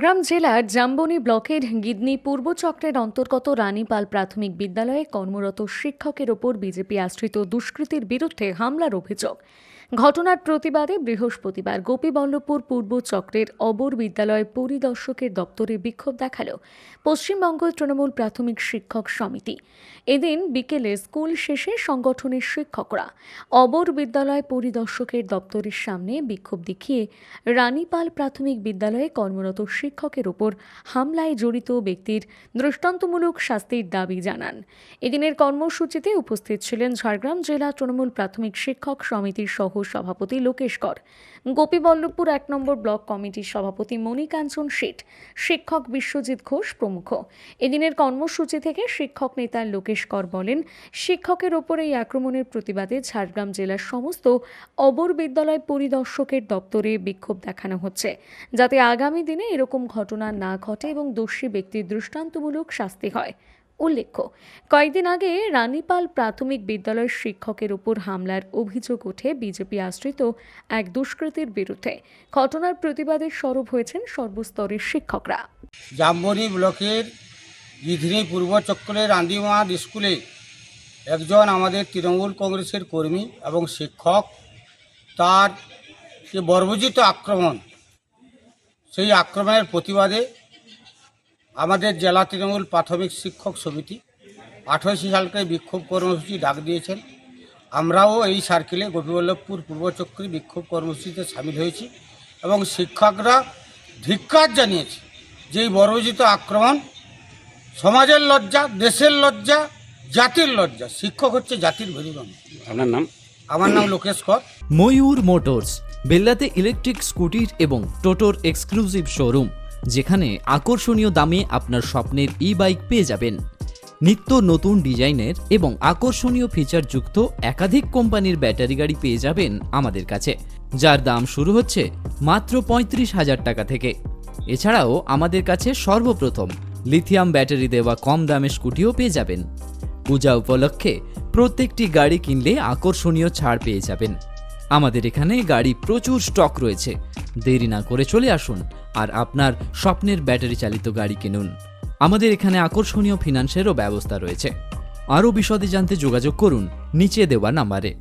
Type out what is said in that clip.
গ্রাম জেলার জাম্বনি ব্লকের গিদনি পূর্ব চক্রের অন্তর্গত রানীপাল প্রাথমিক বিদ্যালয়ে কর্মরত শিক্ষকের ওপর বিজেপি আশ্রিত দুষ্কৃতির বিরুদ্ধে হামলার অভিযোগ। ঘটনার প্রতিবাদে বৃহস্পতিবার গোপীবল্লভপুর পূর্ব চক্রের অবর বিদ্যালয় পরিদর্শকের দপ্তরে বিক্ষোভ দেখাল পশ্চিমবঙ্গ তৃণমূল প্রাথমিক শিক্ষক সমিতি। এদিন বিকেলে স্কুল শেষে সংগঠনের শিক্ষকরা অবর বিদ্যালয় পরিদর্শকের দপ্তরের সামনে বিক্ষোভ দেখিয়ে রানীপাল প্রাথমিক বিদ্যালয়ে কর্মরত শিক্ষকের ওপর হামলায় জড়িত ব্যক্তির দৃষ্টান্তমূলক শাস্তির দাবি জানান। এদিনের কর্মসূচিতে উপস্থিত ছিলেন ঝাড়গ্রাম জেলা তৃণমূল প্রাথমিক শিক্ষক সমিতির সহ সভাপতি লোকেশ কর। গোপীবল্লভপুর এক নম্বর ব্লক কমিটির সভাপতি মণিকাঞ্চন শেঠ, শিক্ষক বিশ্বজিৎ ঘোষ প্রমুখ। এদিনের কর্মসূচি থেকে শিক্ষক নেতা লোকেশ কর বলেন, শিক্ষকের ওপর এই আক্রমণের প্রতিবাদে ঝাড়গ্রাম জেলার সমস্ত অবর বিদ্যালয় পরিদর্শকের দপ্তরে বিক্ষোভ দেখানো হচ্ছে, যাতে আগামী দিনে এরকম ঘটনা না ঘটে এবং দোষী ব্যক্তির দৃষ্টান্তমূলক শাস্তি হয়। উল্লেখ্য, কয়েকদিন আগে রানীপাল প্রাথমিক বিদ্যালয়ের শিক্ষকের উপর হামলার অভিযোগ ওঠে বিজেপি আশ্রিত এক দুষ্কৃতীর বিরুদ্ধে। ঘটনার প্রতিবাদে সরব হয়েছেন সর্বস্তরের শিক্ষকরা। জাম্বনি ব্লকের গিধনি পূর্ব চক্রের আন্দিমাদ স্কুলে একজন আমাদের তৃণমূল কংগ্রেসের কর্মী এবং শিক্ষক, তার যে বর্বজিত আক্রমণ, সেই আক্রমণের প্রতিবাদে আমাদের জেলা তৃণমূল প্রাথমিক শিক্ষক সমিতি আঠাশি সালকে বিক্ষোভ কর্মসূচি ডাক দিয়েছেন। আমরাও এই সার্কেলে গোপীবল্লভপুর পূর্বচক্রী বিক্ষোভ কর্মসূচিতে সামিল হয়েছি এবং শিক্ষকরা ধিক্কার জানিয়েছে যে এই বর্বজিত আক্রমণ সমাজের লজ্জা দেশের লজ্জা জাতির লজ্জা। শিক্ষক হচ্ছে জাতির মেরুদণ্ড আপনার নাম? আমার নাম লোকেশ কর। ময়ূর মোটরস বেল্লাতে ইলেকট্রিক স্কুটির এবং টোটোর এক্সক্লুসিভ শোরুম। যেখানে আকর্ষণীয় দামে আপনার স্বপ্নের ই বাইক পেয়ে যাবেন। নিত্য নতুন ডিজাইনের এবং আকর্ষণীয় ফিচারযুক্ত একাধিক কোম্পানির ব্যাটারি গাড়ি পেয়ে যাবেন আমাদের কাছে। যার দাম শুরু হচ্ছে মাত্র পঁয়ত্রিশ হাজার টাকা থেকে। এছাড়াও আমাদের কাছে সর্বপ্রথম লিথিয়াম ব্যাটারি দেওয়া কম দামে স্কুটিও পেয়ে যাবেন। পূজা উপলক্ষে প্রত্যেকটি গাড়ি কিনলে আকর্ষণীয় ছাড় পেয়ে যাবেন। আমাদের এখানে গাড়ি প্রচুর স্টক রয়েছে। দেরি না করে চলে আসুন আর আপনার স্বপ্নের ব্যাটারি চালিত গাড়ি কিনুন। আমাদের এখানে আকর্ষণীয় ফিনান্সেরও ব্যবস্থা রয়েছে। আরও বিশদে জানতে যোগাযোগ করুন নিচে দেওয়া নাম্বারে।